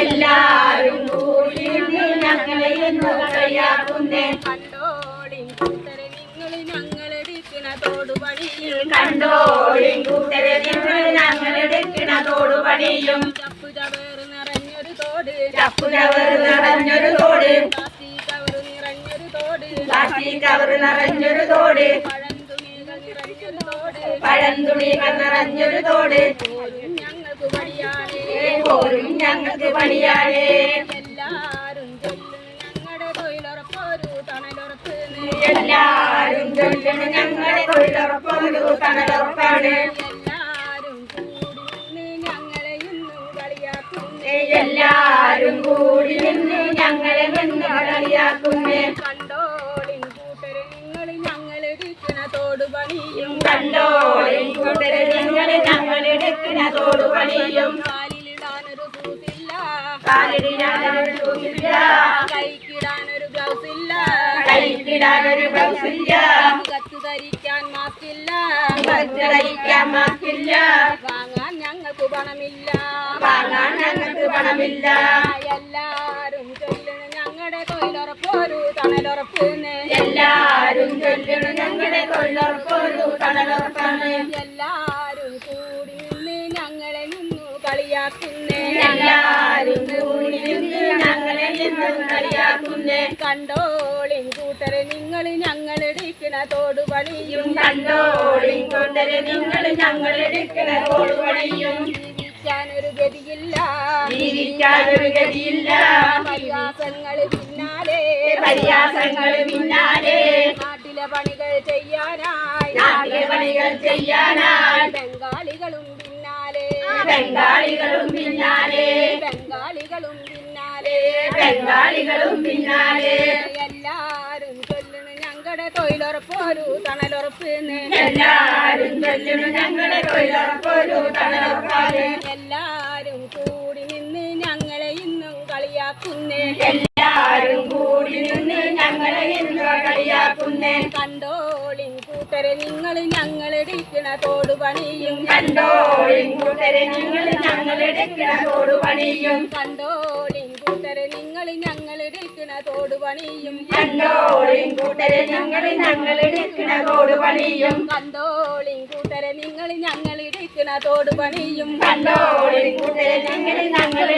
എല്ലാരും കൂടി നിന്ന് ഞങ്ങളെ ഇന്ന് കളിയാക്കുന്നേ. കണ്ടോളിൻ കൂട്ടരെ നിങ്ങൾ ഞങ്ങളെടുക്കണ തോടുപണിയും കണ്ടോളിൻ കൂട്ടരെ നിങ്ങൾ ഞങ്ങളെടുക്കണ തോടുപണിയും ചപ്പു ചവേറ് നിറഞ്ഞൊരു തോട്. ചപ്പുചവറ് നിറഞ്ഞൊരു തോട്. കവറ് നിറഞ്ഞൊരു തോട്. പഴം കവറ് നിറഞ്ഞൊരു തോട്. ഞങ്ങൾക്ക് പണിയാനേ പോരും ഞങ്ങൾക്ക് പണിയാണേ എല്ലാരും ഞങ്ങളുടെ തൊഴിലുറപ്പൊരു തണലുറപ്പ്. എല്ലാരും ചൊല്ലണ ഞങ്ങളെ തൊഴിലുറപ്പൊരു തണലുറപ്പാണ്. എല്ലാരും കൂടി ഞങ്ങളെ ഇന്നും കളിയാക്കുന്നേ എല്ലാരും കൂടി നിന്ന് ഞങ്ങളെ നിന്ന് കളിയാക്കുന്നേ കണ്ടോളിൻ കൂട്ടരെ നിങ്ങൾ ഞങ്ങളെടുക്കുന്ന തോടുപണിയും കണ്ടോളിൻ കൂട്ടരെ നിങ്ങൾ ഞങ്ങളെടുക്കുന്ന തോടുപണിയും കൈക്കിടാനൊരു ഗ്ലൗസ് ഇല്ല കൈക്കിടാനൊരു ബ്ലൗസില്ല. മുഖത്ത് ധരിക്കാൻ മാസ്ക് ഇല്ല ധരിക്കാൻ മാസ്കില്ല വാങ്ങാൻ ഞങ്ങൾക്ക് പണമില്ല. വാങ്ങാൻ ഞങ്ങൾക്ക് പണമില്ല. എല്ലാരും ചൊല്ലുന്നു ഞങ്ങളുടെ തൊഴിലുറപ്പൊരു തണലുറപ്പെന്ന് എല്ലാരും ചൊല്ലണ ഞങ്ങളെ തൊഴിലുറപ്പൊരു തണലുറപ്പാണ്. എല്ലാരും കണ്ടോളിൻ കൂട്ടരെ നിങ്ങൾ ഞങ്ങളെടുക്കണ തോടുപണിയും. കണ്ടോളിൻ കൊണ്ടരെ നിങ്ങൾ ഞങ്ങളെടുക്കണ തോടുപണിയും. ജീവിക്കാനൊരു ഗതിയില്ല. ജീവിക്കാനൊരു ഗതിയില്ല. പരിയാസങ്ങൾ പിന്നാലെ. പരിയാസങ്ങൾ പിന്നാലെ. നാട്ടിലെ പണികൾ ചെയ്യാനായി. നാട്ടിലെ പണികൾ ചെയ്യാനായി. ബംഗാളികളും ബംഗാളികളും പിന്നാലെ. ബംഗാളികളും പിന്നാലെ. ബംഗാളികളും പിന്നാലെ. എല്ലാരും ചൊല്ലണു ഞങ്ങളുടെ തൊഴിലുറപ്പൊരു തണലുറപ്പെന്ന് എല്ലാരും ചൊല്ലണു ഞങ്ങളെ തൊഴിലുറപ്പൊരു തണലുറപ്പാൽ എല്ലാരും കൂടി നിന്ന് ഞങ്ങളെ ഇന്നും കളിയാക്കുന്നേ. എല്ലാരും കൂടി നിന്ന് ഞങ്ങളെ ഇന്നും കളിയാക്കുന്നേ. കണ്ടോളിൻ കൂട്ടരെ നിങ്ങൾ ഞങ്ങളെടുക്കണ തോടുപണിയും കണ്ടോ കൂട്ടരെ നിങ്ങൾ ഞങ്ങളെടുക്കണ തോടുപണിയും കണ്ടോ കൂട്ടരെ നിങ്ങൾ ഞങ്ങളെടുക്കണ തോടുപണിയും കണ്ടോളിൻ കൂട്ടരെ ഞങ്ങൾ ഞങ്ങളെടുക്കണ തോടുപണിയും കണ്ടോ കൂട്ടരെ നിങ്ങൾ ഞങ്ങളിടിക്കണ തോട് പണിയും. കണ്ടോ കൂട്ടരെ ഞങ്ങൾ ഞങ്ങൾ